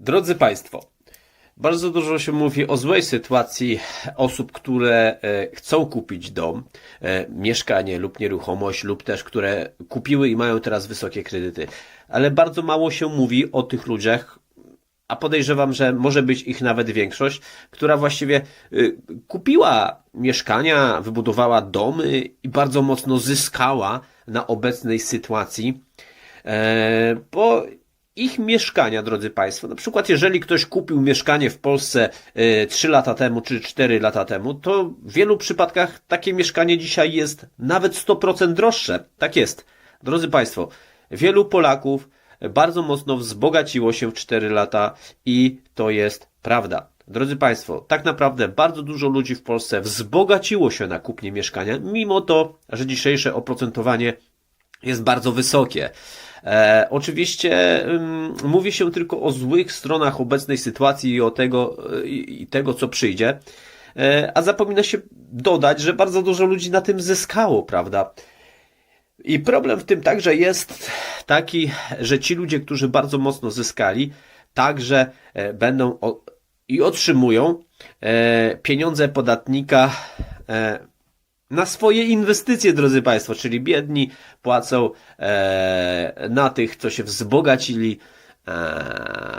Drodzy Państwo, bardzo dużo się mówi o złej sytuacji osób, które e, chcą kupić dom, e, mieszkanie lub nieruchomość, lub też które kupiły i mają teraz wysokie kredyty. Ale bardzo mało się mówi o tych ludziach, a podejrzewam, że może być ich nawet większość, która właściwie y, kupiła mieszkania, wybudowała domy i bardzo mocno zyskała na obecnej sytuacji. E, bo ich mieszkania, drodzy Państwo, na przykład jeżeli ktoś kupił mieszkanie w Polsce e, 3 lata temu czy 4 lata temu, to w wielu przypadkach takie mieszkanie dzisiaj jest nawet 100% droższe. Tak jest. Drodzy Państwo, wielu Polaków bardzo mocno wzbogaciło się w 4 lata i to jest prawda. Drodzy Państwo, tak naprawdę bardzo dużo ludzi w Polsce wzbogaciło się na kupnie mieszkania, mimo to, że dzisiejsze oprocentowanie jest bardzo wysokie. E, oczywiście ym, mówi się tylko o złych stronach obecnej sytuacji i o tego, e, i i tego co przyjdzie, e, a zapomina się dodać, że bardzo dużo ludzi na tym zyskało, prawda? I problem w tym także jest taki, że ci ludzie, którzy bardzo mocno zyskali, także e, będą o, i otrzymują e, pieniądze podatnika e, na swoje inwestycje, drodzy Państwo, czyli biedni płacą e, na tych, co się wzbogacili, e,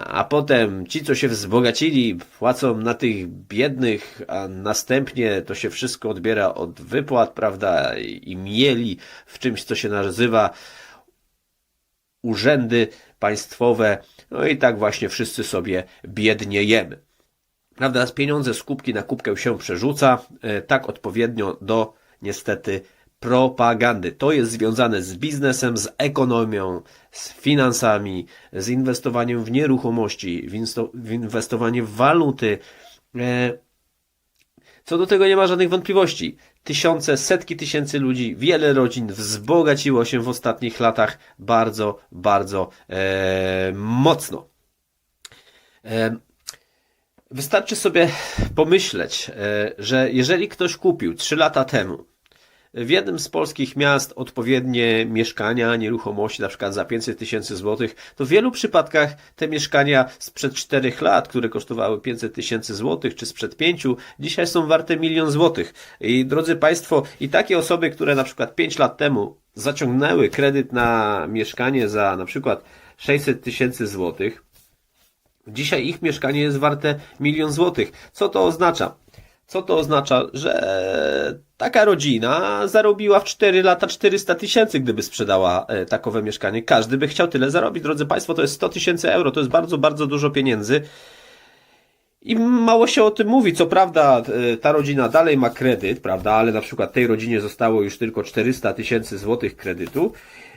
a potem ci, co się wzbogacili, płacą na tych biednych, a następnie to się wszystko odbiera od wypłat, prawda, i, i mieli w czymś, co się nazywa urzędy państwowe, no i tak właśnie wszyscy sobie biednie jemy. Prawda, pieniądze z kubki na kubkę się przerzuca, e, tak odpowiednio do niestety propagandy. To jest związane z biznesem, z ekonomią, z finansami, z inwestowaniem w nieruchomości, w, inwestowanie w waluty. E, Co do tego nie ma żadnych wątpliwości. Tysiące, setki tysięcy ludzi, wiele rodzin wzbogaciło się w ostatnich latach bardzo, bardzo e, mocno. E, Wystarczy sobie pomyśleć, e, że jeżeli ktoś kupił 3 lata temu w jednym z polskich miast odpowiednie mieszkania, nieruchomości, na przykład za 500 tysięcy złotych, to w wielu przypadkach te mieszkania sprzed 4 lat, które kosztowały 500 tysięcy złotych, czy sprzed 5, dzisiaj są warte milion złotych. I drodzy Państwo, i takie osoby, które na przykład 5 lat temu zaciągnęły kredyt na mieszkanie za na przykład 600 tysięcy złotych, Dzisiaj ich mieszkanie jest warte milion złotych. Co to oznacza? Co to oznacza? Że taka rodzina zarobiła w 4 lata 400 tysięcy, gdyby sprzedała e, takowe mieszkanie. Każdy by chciał tyle zarobić. Drodzy Państwo, to jest 100 tysięcy euro. To jest bardzo, bardzo dużo pieniędzy. I mało się o tym mówi. Co prawda, e, ta rodzina dalej ma kredyt, prawda, ale na przykład tej rodzinie zostało już tylko 400 tysięcy złotych kredytu,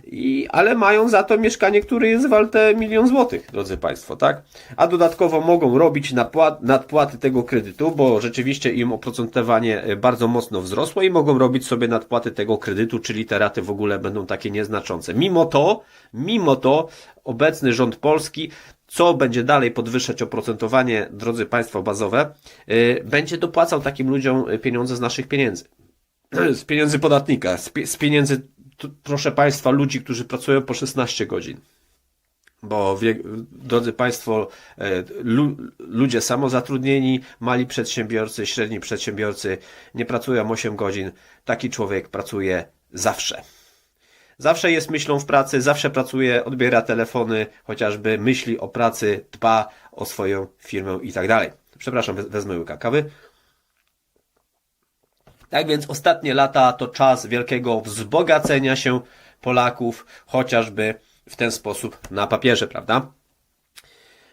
i, ale mają za to mieszkanie, które jest warte milion złotych, drodzy Państwo, tak? A dodatkowo mogą robić napłat, nadpłaty tego kredytu, bo rzeczywiście im oprocentowanie e, bardzo mocno wzrosło i mogą robić sobie nadpłaty tego kredytu, czyli te raty w ogóle będą takie nieznaczące. Mimo to, mimo to, obecny rząd polski co będzie dalej podwyższać oprocentowanie, drodzy Państwo, bazowe, yy, będzie dopłacał takim ludziom pieniądze z naszych pieniędzy. Z pieniędzy podatnika, z, pie- z pieniędzy, proszę Państwa, ludzi, którzy pracują po 16 godzin. Bo, drodzy Państwo, e, lu, ludzie samozatrudnieni, mali przedsiębiorcy, średni przedsiębiorcy nie pracują 8 godzin. Taki człowiek pracuje zawsze. Zawsze jest myślą w pracy, zawsze pracuje, odbiera telefony, chociażby myśli o pracy, dba o swoją firmę i tak dalej. Przepraszam, we- wezmę łyka kawy. Tak więc ostatnie lata to czas wielkiego wzbogacenia się Polaków, chociażby w ten sposób na papierze, prawda?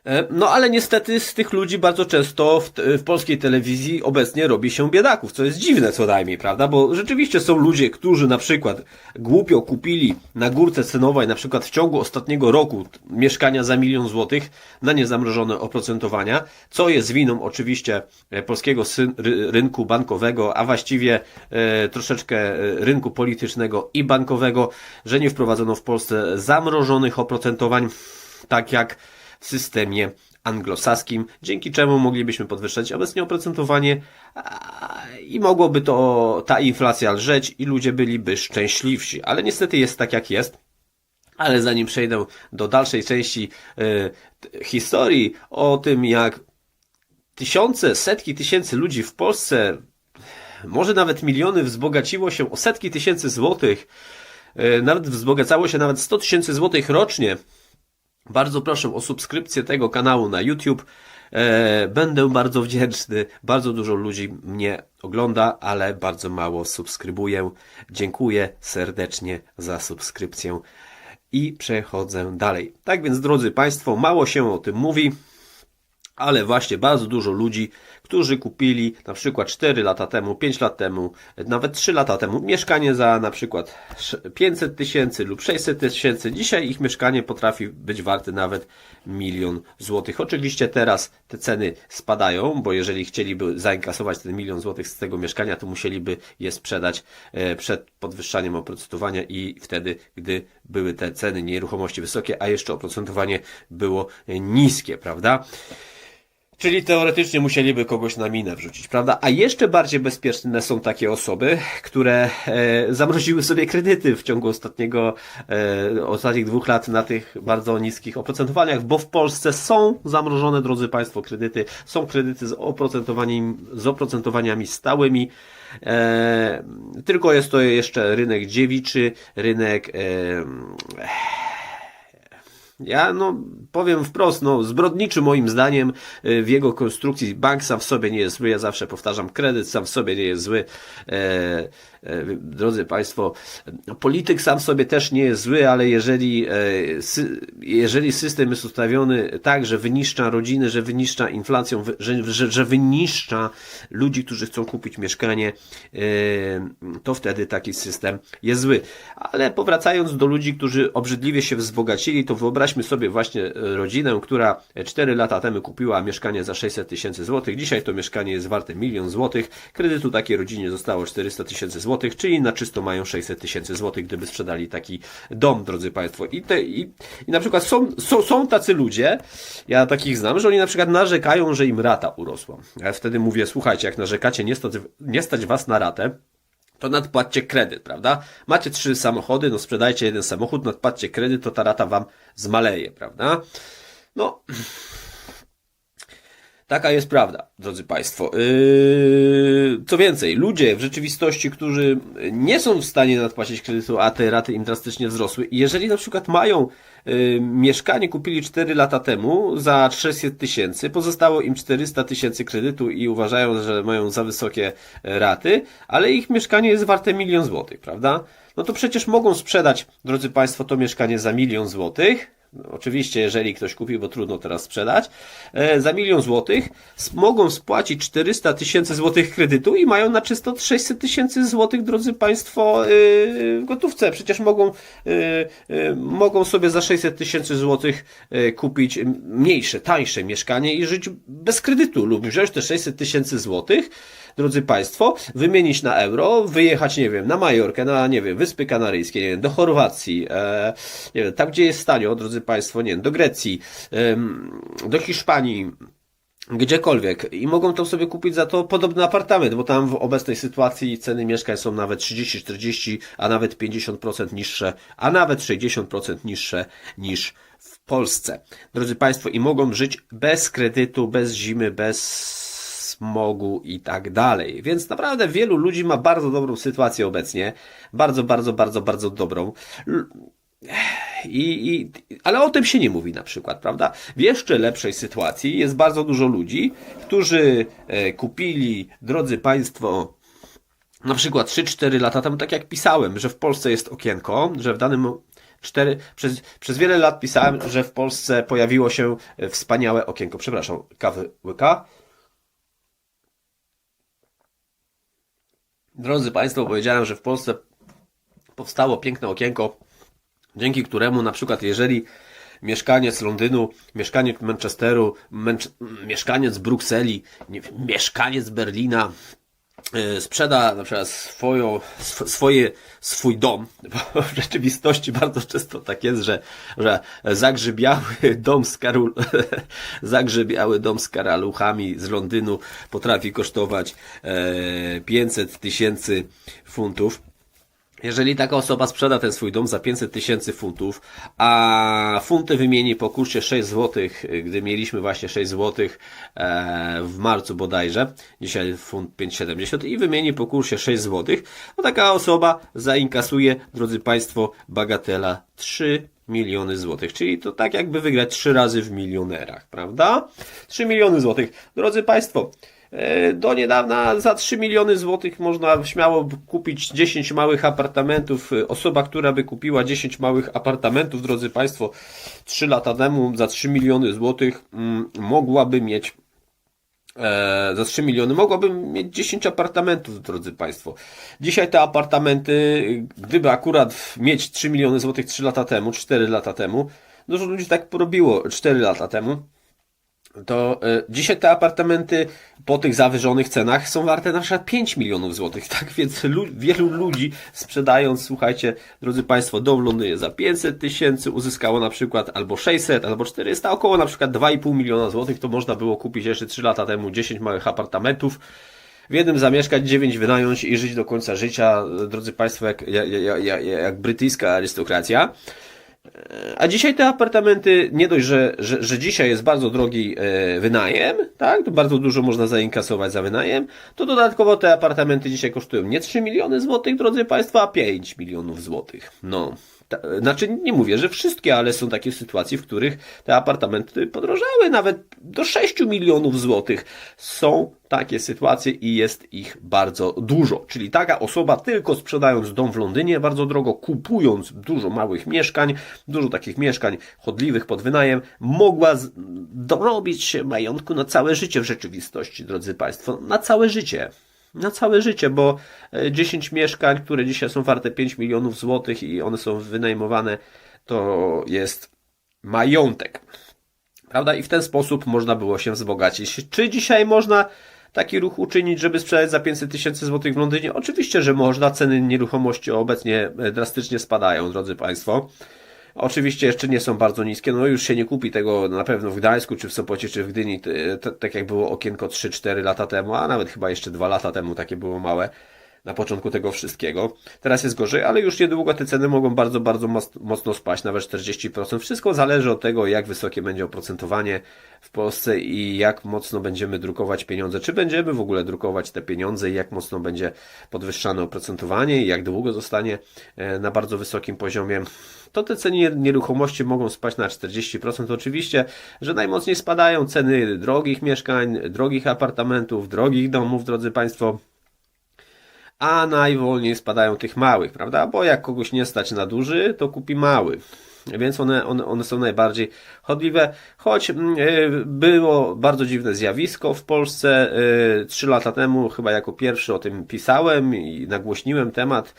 E, No ale niestety z tych ludzi bardzo często w, w polskiej telewizji obecnie robi się biedaków, co jest dziwne co najmniej, prawda? Bo rzeczywiście są ludzie, którzy na przykład głupio kupili na górce cenowej, na przykład w ciągu ostatniego roku mieszkania za milion złotych na niezamrożone oprocentowania, co jest winą oczywiście e, polskiego rynku bankowego, a właściwie e, troszeczkę e, rynku politycznego i bankowego, że nie wprowadzono w Polsce zamrożonych oprocentowań, tak jak systemie anglosaskim, dzięki czemu moglibyśmy podwyższać obecnie oprocentowanie i mogłoby to ta inflacja lżeć i ludzie byliby szczęśliwsi. Ale niestety jest tak jak jest. Ale zanim przejdę do dalszej części y, historii o tym, jak tysiące, setki tysięcy ludzi w Polsce, może nawet miliony wzbogaciło się o setki tysięcy złotych, y, nawet wzbogacało się nawet 100 tysięcy złotych rocznie. Bardzo proszę o subskrypcję tego kanału na YouTube. E, będę bardzo wdzięczny. Bardzo dużo ludzi mnie ogląda, ale bardzo mało subskrybuję. Dziękuję serdecznie za subskrypcję i przechodzę dalej. Tak więc, drodzy Państwo, mało się o tym mówi, ale właśnie bardzo dużo ludzi, którzy kupili na przykład 4 lata temu, 5 lat temu, nawet 3 lata temu mieszkanie za na przykład 500 tysięcy lub 600 tysięcy. Dzisiaj ich mieszkanie potrafi być warte nawet milion złotych. Oczywiście teraz te ceny spadają, bo jeżeli chcieliby zainkasować ten milion złotych z tego mieszkania, to musieliby je sprzedać e, przed podwyższaniem oprocentowania i wtedy, gdy były te ceny nieruchomości wysokie, a jeszcze oprocentowanie było niskie, prawda? Czyli teoretycznie musieliby kogoś na minę wrzucić, prawda? A jeszcze bardziej bezpieczne są takie osoby, które e, zamroziły sobie kredyty w ciągu ostatniego, e, ostatnich dwóch lat na tych bardzo niskich oprocentowaniach, bo w Polsce są zamrożone, drodzy Państwo, kredyty, są kredyty z oprocentowaniem, z oprocentowaniami stałymi, e, tylko jest to jeszcze rynek dziewiczy, rynek e, ja no powiem wprost, no zbrodniczy moim zdaniem y, w jego konstrukcji bank sam w sobie nie jest zły, ja zawsze powtarzam, kredyt sam w sobie nie jest zły. E, drodzy Państwo, polityk sam sobie też nie jest zły, ale jeżeli, e, jeżeli system jest ustawiony tak, że wyniszcza rodziny, że wyniszcza inflacją, że, że, że wyniszcza ludzi, którzy chcą kupić mieszkanie, e, to wtedy taki system jest zły. Ale powracając do ludzi, którzy obrzydliwie się wzbogacili, to wyobraź Wyobraźmy sobie właśnie e, rodzinę, która 4 lata temu kupiła mieszkanie za 600 tysięcy złotych. Dzisiaj to mieszkanie jest warte milion złotych. Kredytu takiej rodzinie zostało 400 tysięcy złotych, czyli na czysto mają 600 tysięcy złotych, gdyby sprzedali taki dom, drodzy Państwo. I, te, i, i na przykład są, są, są tacy ludzie, ja takich znam, że oni na przykład narzekają, że im rata urosła. Ja wtedy mówię, słuchajcie, jak narzekacie, nie stać, nie stać Was na ratę, to nadpłaccie kredyt, prawda? Macie trzy samochody, no sprzedajcie jeden samochód, nadpłaccie kredyt, to ta rata wam zmaleje, prawda? No, Taka jest prawda, drodzy Państwo. Yy, co więcej, ludzie w rzeczywistości, którzy nie są w stanie nadpłacić kredytu, a te raty im drastycznie wzrosły, jeżeli na przykład mają yy, mieszkanie, kupili 4 lata temu za 600 tysięcy, pozostało im 400 tysięcy kredytu i uważają, że mają za wysokie raty, ale ich mieszkanie jest warte milion złotych, prawda? No to przecież mogą sprzedać, drodzy Państwo, to mieszkanie za milion złotych, Oczywiście, jeżeli ktoś kupi, bo trudno teraz sprzedać, e, za milion złotych mogą spłacić 400 tysięcy złotych kredytu i mają na czysto 600 tysięcy złotych, drodzy Państwo, e, gotówce. Przecież mogą, e, mogą sobie za 600 tysięcy złotych kupić mniejsze, tańsze mieszkanie i żyć bez kredytu lub wziąć te 600 tysięcy złotych drodzy Państwo, wymienić na euro, wyjechać, nie wiem, na Majorkę, na, nie wiem, Wyspy Kanaryjskie, nie wiem, do Chorwacji, e, nie wiem, tam gdzie jest tanio, drodzy Państwo, nie wiem, do Grecji, e, do Hiszpanii, gdziekolwiek i mogą tam sobie kupić za to podobny apartament, bo tam w obecnej sytuacji ceny mieszkań są nawet 30, 40, a nawet 50% niższe, a nawet 60% niższe niż w Polsce. Drodzy Państwo, i mogą żyć bez kredytu, bez zimy, bez smogu i tak dalej. Więc naprawdę wielu ludzi ma bardzo dobrą sytuację obecnie. Bardzo, bardzo, bardzo, bardzo dobrą. I, i, ale o tym się nie mówi na przykład, prawda? W jeszcze lepszej sytuacji jest bardzo dużo ludzi, którzy e, kupili, drodzy Państwo, na przykład 3-4 lata temu, tak jak pisałem, że w Polsce jest okienko, że w danym cztery, przez, przez wiele lat pisałem, że w Polsce pojawiło się wspaniałe okienko. Przepraszam, kawy łyka. Drodzy Państwo, powiedziałem, że w Polsce powstało piękne okienko, dzięki któremu na przykład jeżeli mieszkaniec Londynu, mieszkaniec Manchesteru, mieszkaniec Brukseli, nie, mieszkaniec Berlina sprzeda na przykład swoją, sw swoje, swój dom, bo w rzeczywistości bardzo często tak jest, że, że zagrzybiały dom z karul, zagrzybiały dom z karaluchami z Londynu potrafi kosztować e, 500 tysięcy funtów. Jeżeli taka osoba sprzeda ten swój dom za 500 tysięcy funtów, a funty wymieni po kursie 6 zł, gdy mieliśmy właśnie 6 zł e, w marcu bodajże, dzisiaj funt 5,70 i wymieni po kursie 6 zł, to taka osoba zainkasuje, drodzy Państwo, bagatela 3 miliony złotych, czyli to tak jakby wygrać 3 razy w milionerach, prawda? 3 miliony złotych. Drodzy Państwo, Do niedawna za 3 miliony złotych można śmiało kupić 10 małych apartamentów. E, Osoba, która by kupiła 10 małych apartamentów, drodzy Państwo, 3 lata temu za 3 miliony złotych mm, mogłaby mieć e, za 3 miliony mogłabym mieć 10 apartamentów, drodzy Państwo. Dzisiaj te apartamenty, gdyby akurat mieć 3 miliony złotych 3 lata temu, 4 lata temu, dużo ludzi tak porobiło 4 lata temu, to y, dzisiaj te apartamenty po tych zawyżonych cenach są warte na przykład 5 milionów złotych. Tak więc lu wielu ludzi sprzedając, słuchajcie, drodzy Państwo, dom Londynie za 500 tysięcy uzyskało na przykład albo 600, albo 400, około na przykład 2,5 miliona złotych. To można było kupić jeszcze 3 lata temu 10 małych apartamentów. W jednym zamieszkać, dziewięć wynająć i żyć do końca życia, drodzy Państwo, jak, jak, jak, jak brytyjska arystokracja. A dzisiaj te apartamenty, nie dość, że, że, że dzisiaj jest bardzo drogi e, wynajem, tak, to bardzo dużo można zainkasować za wynajem, to dodatkowo te apartamenty dzisiaj kosztują nie 3 miliony złotych, drodzy Państwo, a 5 milionów złotych. No. Ta, znaczy, nie mówię, że wszystkie, ale są takie sytuacje, w których te apartamenty podrożały nawet do 6 milionów złotych. Są takie sytuacje i jest ich bardzo dużo. Czyli taka osoba tylko sprzedając dom w Londynie bardzo drogo, kupując dużo małych mieszkań, dużo takich mieszkań chodliwych pod wynajem, mogła dorobić się majątku na całe życie w rzeczywistości, drodzy Państwo, na całe życie. Na całe życie, bo e, 10 mieszkań, które dzisiaj są warte 5 milionów złotych i one są wynajmowane, to jest majątek. Prawda? I w ten sposób można było się wzbogacić. Czy dzisiaj można taki ruch uczynić, żeby sprzedać za 500 tysięcy złotych w Londynie? Oczywiście, że można. Ceny nieruchomości obecnie e, drastycznie spadają, drodzy Państwo. Oczywiście jeszcze nie są bardzo niskie, no już się nie kupi tego na pewno w Gdańsku, czy w Sopocie, czy w Gdyni, tak jak było okienko 3-4 lata temu, a nawet chyba jeszcze 2 lata temu takie było małe na początku tego wszystkiego. Teraz jest gorzej, ale już niedługo te ceny mogą bardzo, bardzo mocno spaść, nawet 40%. Wszystko zależy od tego, jak wysokie będzie oprocentowanie w Polsce i jak mocno będziemy drukować pieniądze. Czy będziemy w ogóle drukować te pieniądze i jak mocno będzie podwyższane oprocentowanie i jak długo zostanie e, na bardzo wysokim poziomie. To te ceny nieruchomości mogą spaść na 40%. Oczywiście, że najmocniej spadają ceny drogich mieszkań, drogich apartamentów, drogich domów, drodzy Państwo a najwolniej spadają tych małych, prawda? Bo jak kogoś nie stać na duży, to kupi mały. Więc one, one, one są najbardziej chodliwe, choć mm, e, było bardzo dziwne zjawisko w Polsce. e, Trzy lata temu chyba jako pierwszy o tym pisałem i nagłośniłem temat.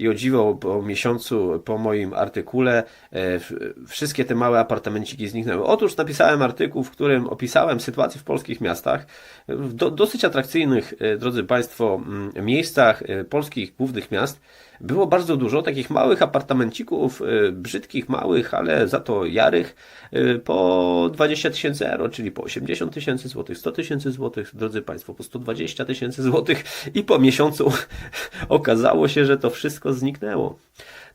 I o dziwo, po miesiącu po moim artykule e, wszystkie te małe apartamenciki zniknęły. Otóż napisałem artykuł, w którym opisałem sytuację w polskich miastach, w do, dosyć atrakcyjnych, e, drodzy Państwo, miejscach e, polskich głównych miast. Było bardzo dużo takich małych apartamencików, e, brzydkich, małych, ale za to jarych, e, po 20 tysięcy euro, czyli po 80 tysięcy złotych, 100 tysięcy złotych, drodzy Państwo, po 120 tysięcy złotych i po miesiącu okazało się, że to wszystko zniknęło.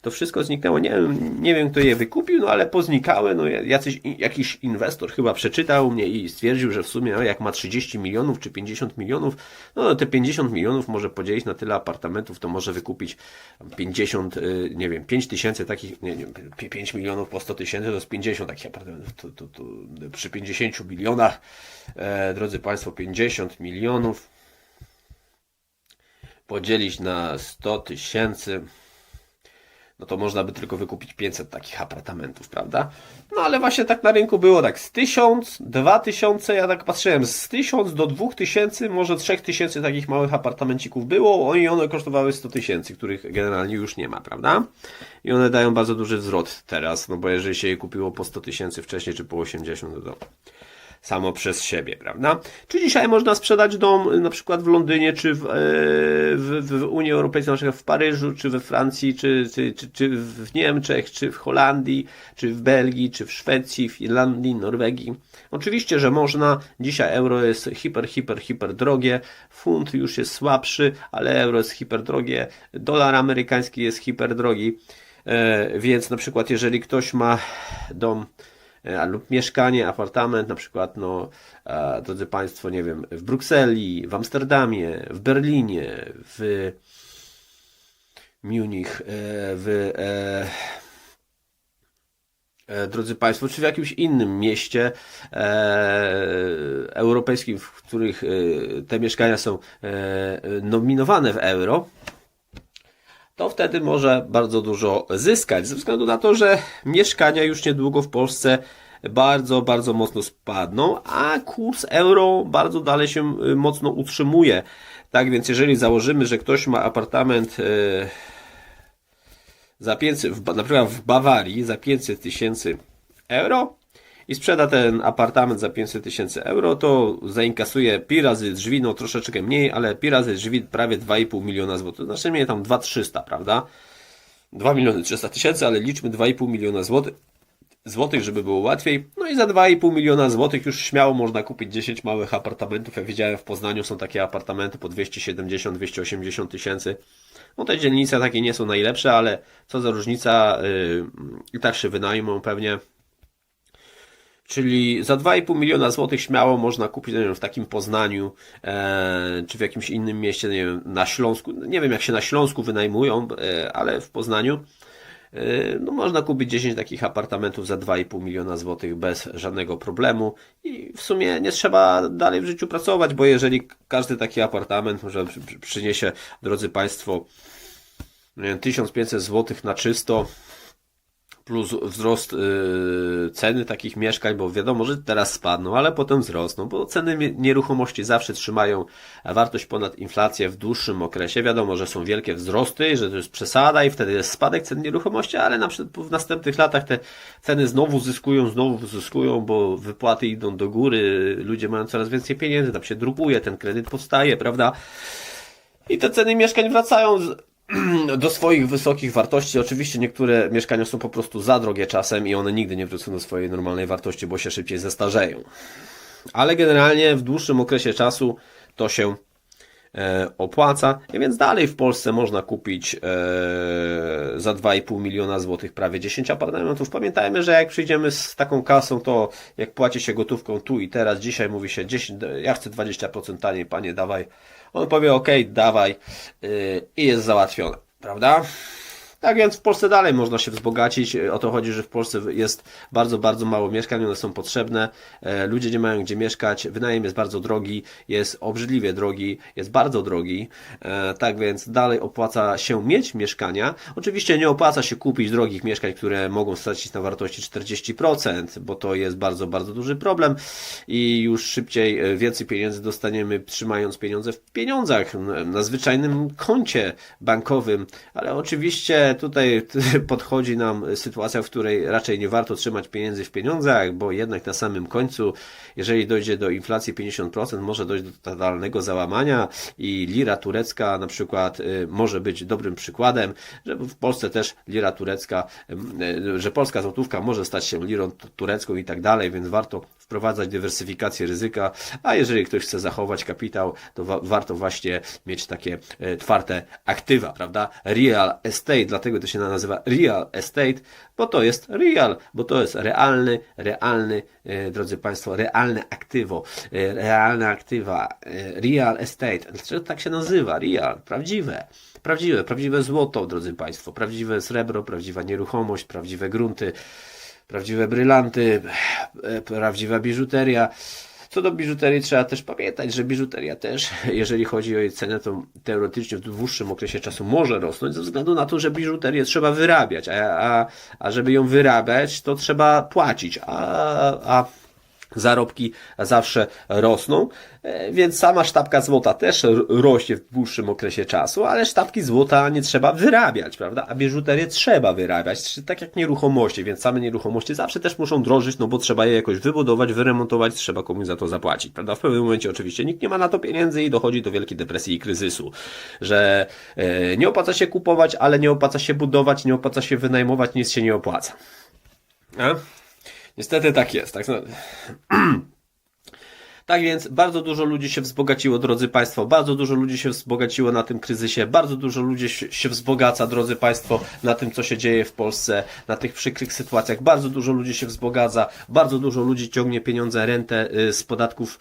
To wszystko zniknęło. Nie nie wiem kto je wykupił, no ale poznikały. No, jacyś, jakiś inwestor chyba przeczytał mnie i stwierdził, że w sumie no, jak ma 30 milionów czy 50 milionów, no te 50 milionów może podzielić na tyle apartamentów, to może wykupić 50, y, nie wiem, 5 tysięcy takich, nie, nie, 5 milionów po 100 tysięcy to jest 50 takich apartamentów. To, to, to przy 50 milionach, e, drodzy Państwo, 50 milionów podzielić na 100 tysięcy, no to można by tylko wykupić 500 takich apartamentów, prawda? No ale właśnie tak na rynku było tak z 1000, 2000, ja tak patrzyłem, z 1000 do 2000, może 3000 takich małych apartamencików było i one kosztowały 100 tysięcy, których generalnie już nie ma, prawda? I one dają bardzo duży wzrost teraz, no bo jeżeli się je kupiło po 100 tysięcy wcześniej, czy po 80, no to samo przez siebie, prawda? Czy dzisiaj można sprzedać dom y, na przykład w Londynie, czy w, e, w, w Unii Europejskiej, na przykład w Paryżu, czy we Francji, czy, czy, czy, czy w Niemczech, czy w Holandii, czy w Belgii, czy w Szwecji, Finlandii, Norwegii? Oczywiście, że można. Dzisiaj euro jest hiper, hiper, hiper drogie. Funt już jest słabszy, ale euro jest hiper drogie. Dolar amerykański jest hiper drogi. E, Więc na przykład, jeżeli ktoś ma dom lub mieszkanie, apartament, na przykład, no, e, drodzy Państwo, nie wiem, w Brukseli, w Amsterdamie, w Berlinie, w Munich, e, w e, e, drodzy Państwo, czy w jakimś innym mieście e, europejskim, w których e, te mieszkania są e, nominowane w euro, to wtedy może bardzo dużo zyskać, ze względu na to, że mieszkania już niedługo w Polsce bardzo, bardzo mocno spadną, a kurs euro bardzo dalej się y, mocno utrzymuje. Tak więc, jeżeli założymy, że ktoś ma apartament e, za 500, w, Ba- na przykład w Bawarii za 500 tysięcy euro i sprzeda ten apartament za 500 tysięcy euro, to zainkasuje pi razy drzwi, no troszeczkę mniej, ale pi razy drzwi prawie 2,5 miliona złotych. Znaczy mnie tam 2,300, prawda? 2 miliony 300 tysięcy, ale liczmy 2,5 miliona złotych, złotych, żeby było łatwiej. No i za 2,5 miliona złotych już śmiało można kupić 10 małych apartamentów. Jak widziałem w Poznaniu są takie apartamenty po 270-280 tysięcy. No te dzielnice takie nie są najlepsze, ale co za różnica, yy, i tak się wynajmą pewnie. Czyli za 2,5 miliona złotych śmiało można kupić nie wiem, w takim Poznaniu, e, czy w jakimś innym mieście, nie wiem, na Śląsku. Nie wiem, jak się na Śląsku wynajmują, e, ale w Poznaniu. e, No, można kupić 10 takich apartamentów za 2,5 miliona złotych bez żadnego problemu i w sumie nie trzeba dalej w życiu pracować, bo jeżeli każdy taki apartament może przy- przy- przyniesie, drodzy Państwo, nie wiem, 1500 złotych na czysto, plus wzrost yy, ceny takich mieszkań, bo wiadomo, że teraz spadną, ale potem wzrosną, bo ceny nieruchomości zawsze trzymają wartość ponad inflację w dłuższym okresie. Wiadomo, że są wielkie wzrosty, że to jest przesada i wtedy jest spadek cen nieruchomości, ale na przykład w następnych latach te ceny znowu zyskują, znowu zyskują, bo wypłaty idą do góry, ludzie mają coraz więcej pieniędzy, tam się drukuje, ten kredyt powstaje, prawda? I te ceny mieszkań wracają do swoich wysokich wartości. Oczywiście niektóre mieszkania są po prostu za drogie czasem i one nigdy nie wrócą do swojej normalnej wartości, bo się szybciej zestarzeją. Ale generalnie w dłuższym okresie czasu to się e, opłaca, I więc dalej w Polsce można kupić e, za 2,5 miliona złotych prawie 10 apartamentów. Pamiętajmy, że jak przyjdziemy z taką kasą, to jak płaci się gotówką tu i teraz, dzisiaj mówi się 10, ja chcę 20% taniej, panie dawaj. On powie ok, dawaj yy, i jest załatwione, prawda? Tak więc w Polsce dalej można się wzbogacić. O to chodzi, że w Polsce jest bardzo, bardzo mało mieszkań, one są potrzebne. E, Ludzie nie mają gdzie mieszkać. Wynajem jest bardzo drogi, jest obrzydliwie drogi, jest bardzo drogi. E, Tak więc dalej opłaca się mieć mieszkania. Oczywiście nie opłaca się kupić drogich mieszkań, które mogą stracić na wartości 40%, bo to jest bardzo, bardzo duży problem i już szybciej e, więcej pieniędzy dostaniemy trzymając pieniądze w pieniądzach, na zwyczajnym koncie bankowym, ale oczywiście tutaj podchodzi nam sytuacja, w której raczej nie warto trzymać pieniędzy w pieniądzach, bo jednak na samym końcu, jeżeli dojdzie do inflacji 50%, może dojść do totalnego załamania i lira turecka na przykład y, może być dobrym przykładem, że w Polsce też lira turecka, y, że polska złotówka może stać się lirą tu- turecką i tak dalej, więc warto wprowadzać dywersyfikację ryzyka, a jeżeli ktoś chce zachować kapitał, to wa- warto właśnie mieć takie e, twarde aktywa, prawda? Real estate, dlatego to się nazywa real estate, bo to jest real, bo to jest realny, realny, e, drodzy Państwo, realne aktywo, e, realne aktywa, e, real estate. Dlaczego tak się nazywa? Real, prawdziwe. Prawdziwe, prawdziwe złoto, drodzy Państwo, prawdziwe srebro, prawdziwa nieruchomość, prawdziwe grunty, prawdziwe brylanty, e, prawdziwa biżuteria. Co do biżuterii trzeba też pamiętać, że biżuteria też, jeżeli chodzi o jej cenę, to teoretycznie w dłuższym okresie czasu może rosnąć, ze względu na to, że biżuterię trzeba wyrabiać, a, a, a żeby ją wyrabiać, to trzeba płacić, a, a zarobki zawsze rosną, e, więc sama sztabka złota też rośnie w dłuższym okresie czasu, ale sztabki złota nie trzeba wyrabiać, prawda? A biżuterię trzeba wyrabiać, tak jak nieruchomości, więc same nieruchomości zawsze też muszą drożyć, no bo trzeba je jakoś wybudować, wyremontować, trzeba komuś za to zapłacić, prawda? W pewnym momencie oczywiście nikt nie ma na to pieniędzy i dochodzi do wielkiej depresji i kryzysu, że e, nie opłaca się kupować, ale nie opłaca się budować, nie opłaca się wynajmować, nic się nie opłaca. A? Niestety tak jest. Tak, tak więc bardzo dużo ludzi się wzbogaciło, drodzy Państwo, bardzo dużo ludzi się wzbogaciło na tym kryzysie, bardzo dużo ludzi się wzbogaca, drodzy Państwo, na tym, co się dzieje w Polsce, na tych przykrych sytuacjach. Bardzo dużo ludzi się wzbogaca, bardzo dużo ludzi ciągnie pieniądze, rentę y, z podatków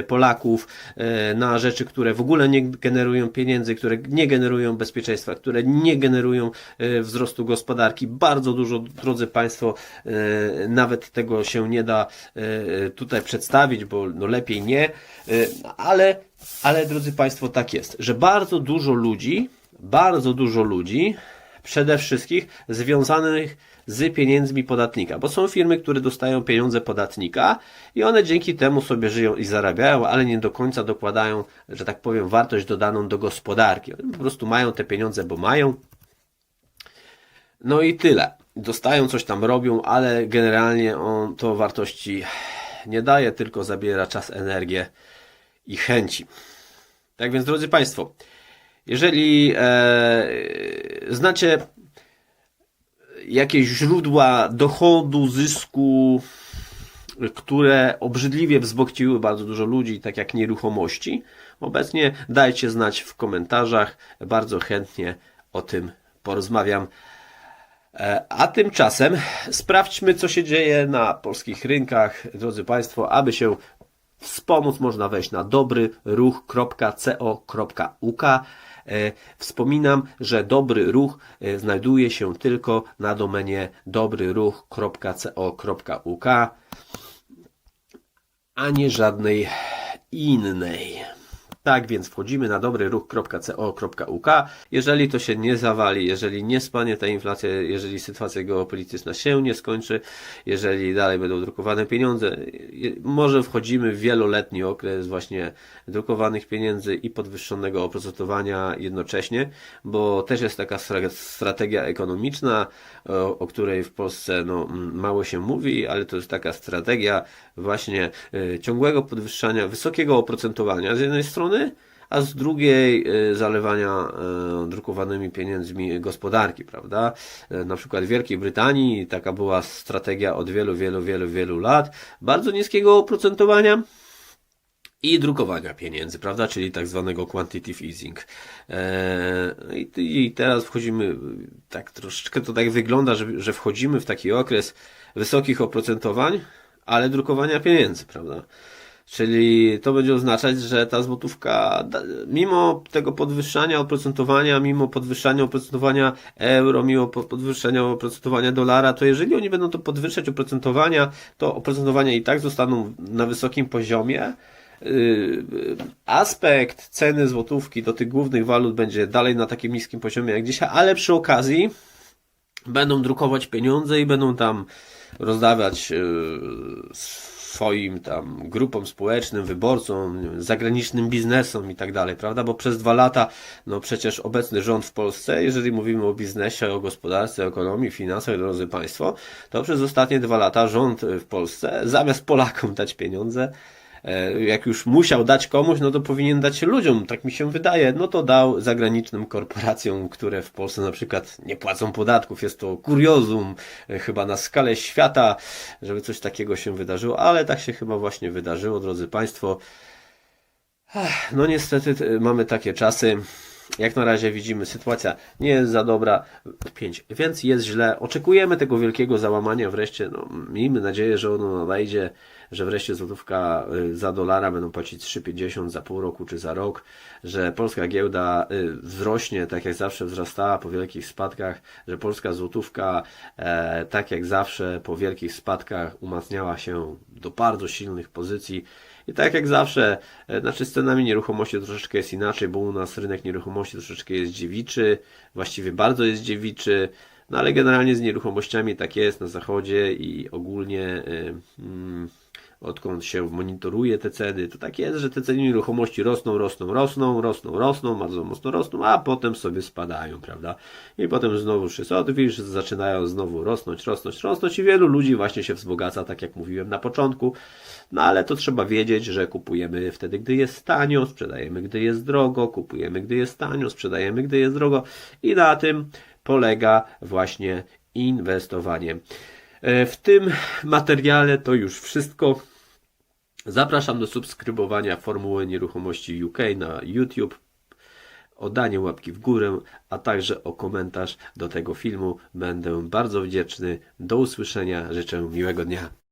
y, Polaków y, na rzeczy, które w ogóle nie generują pieniędzy, które nie generują bezpieczeństwa, które nie generują wzrostu gospodarki. Bardzo dużo, drodzy Państwo, nawet tego się nie da tutaj przedstawić, bo bo no lepiej nie, y, ale, ale drodzy Państwo, tak jest, że bardzo dużo ludzi, bardzo dużo ludzi, przede wszystkim związanych z pieniędzmi podatnika, bo są firmy, które dostają pieniądze podatnika i one dzięki temu sobie żyją i zarabiają, ale nie do końca dokładają, że tak powiem, wartość dodaną do gospodarki. One po prostu mają te pieniądze, bo mają. No i tyle. Dostają, coś tam robią, ale generalnie on to wartości nie daje, tylko zabiera czas, energię i chęci. Tak więc, drodzy Państwo, jeżeli e, znacie jakieś źródła dochodu, zysku, które obrzydliwie wzbogciły bardzo dużo ludzi, tak jak nieruchomości, obecnie dajcie znać w komentarzach. Bardzo chętnie o tym porozmawiam. E, a tymczasem sprawdźmy, co się dzieje na polskich rynkach, drodzy Państwo, aby się wspomóc, można wejść na dobryruch.co.uk. E, wspominam, że dobry ruch e, znajduje się tylko na domenie dobryruch.co.uk, a nie żadnej innej. Tak więc wchodzimy na dobryruch.co.uk. Jeżeli to się nie zawali, jeżeli nie spanie ta inflacja, jeżeli sytuacja geopolityczna się nie skończy, jeżeli dalej będą drukowane pieniądze, może wchodzimy w wieloletni okres właśnie drukowanych pieniędzy i podwyższonego oprocentowania jednocześnie, bo też jest taka strategia ekonomiczna, o, której w Polsce no, mało się mówi, ale to jest taka strategia właśnie y, ciągłego podwyższania, wysokiego oprocentowania z jednej strony, a z drugiej e, zalewania e, drukowanymi pieniędzmi gospodarki, prawda? E, na przykład w Wielkiej Brytanii taka była strategia od wielu, wielu, wielu, wielu lat, bardzo niskiego oprocentowania i drukowania pieniędzy, prawda? Czyli tak zwanego quantitative easing. I teraz wchodzimy, tak troszeczkę to tak wygląda, że wchodzimy w taki okres wysokich oprocentowań, ale drukowania pieniędzy, prawda? Czyli to będzie oznaczać, że ta złotówka, mimo tego podwyższania oprocentowania, mimo podwyższania oprocentowania euro, mimo podwyższania oprocentowania dolara, to jeżeli oni będą to podwyższać oprocentowania, to oprocentowania i tak zostaną na wysokim poziomie. Y, aspekt ceny złotówki do tych głównych walut będzie dalej na takim niskim poziomie jak dzisiaj, ale przy okazji będą drukować pieniądze i będą tam rozdawać y, swoim tam grupom społecznym, wyborcom, zagranicznym biznesom i tak dalej, prawda? Bo przez dwa lata, no przecież obecny rząd w Polsce, jeżeli mówimy o biznesie, o gospodarce, o ekonomii, finansach, drodzy Państwo, to przez ostatnie dwa lata rząd w Polsce, zamiast Polakom dać pieniądze, jak już musiał dać komuś, no to powinien dać ludziom, tak mi się wydaje. No to dał zagranicznym korporacjom, które w Polsce na przykład nie płacą podatków. Jest to kuriozum e, chyba na skalę świata, żeby coś takiego się wydarzyło, ale tak się chyba właśnie wydarzyło, drodzy Państwo. No niestety mamy takie czasy. Jak na razie widzimy, sytuacja nie jest za dobra. 5, więc jest źle. Oczekujemy tego wielkiego załamania wreszcie. No, miejmy nadzieję, że ono nadejdzie że wreszcie złotówka y, za dolara będą płacić 3,50 za pół roku czy za rok, że polska giełda y, wzrośnie tak jak zawsze wzrastała po wielkich spadkach, że polska złotówka e, tak jak zawsze po wielkich spadkach umacniała się do bardzo silnych pozycji. I tak jak zawsze, e, znaczy z cenami nieruchomości troszeczkę jest inaczej, bo u nas rynek nieruchomości troszeczkę jest dziewiczy, właściwie bardzo jest dziewiczy, no ale generalnie z nieruchomościami tak jest na zachodzie i ogólnie. Yy, yy, odkąd się monitoruje te ceny, to tak jest, że te ceny nieruchomości rosną, rosną, rosną, rosną, rosną, bardzo mocno rosną, a potem sobie spadają, prawda? I potem znowu jest odwilż, zaczynają znowu rosnąć, rosnąć, rosnąć i wielu ludzi właśnie się wzbogaca, tak jak mówiłem na początku. No ale to trzeba wiedzieć, że kupujemy wtedy, gdy jest tanio, sprzedajemy, gdy jest drogo, kupujemy, gdy jest tanio, sprzedajemy, gdy jest drogo i na tym polega właśnie inwestowanie. E, W tym materiale to już wszystko. Zapraszam do subskrybowania Formuły Nieruchomości UK na YouTube, o danie łapki w górę, a także o komentarz do tego filmu. Będę bardzo wdzięczny. Do usłyszenia. Życzę miłego dnia.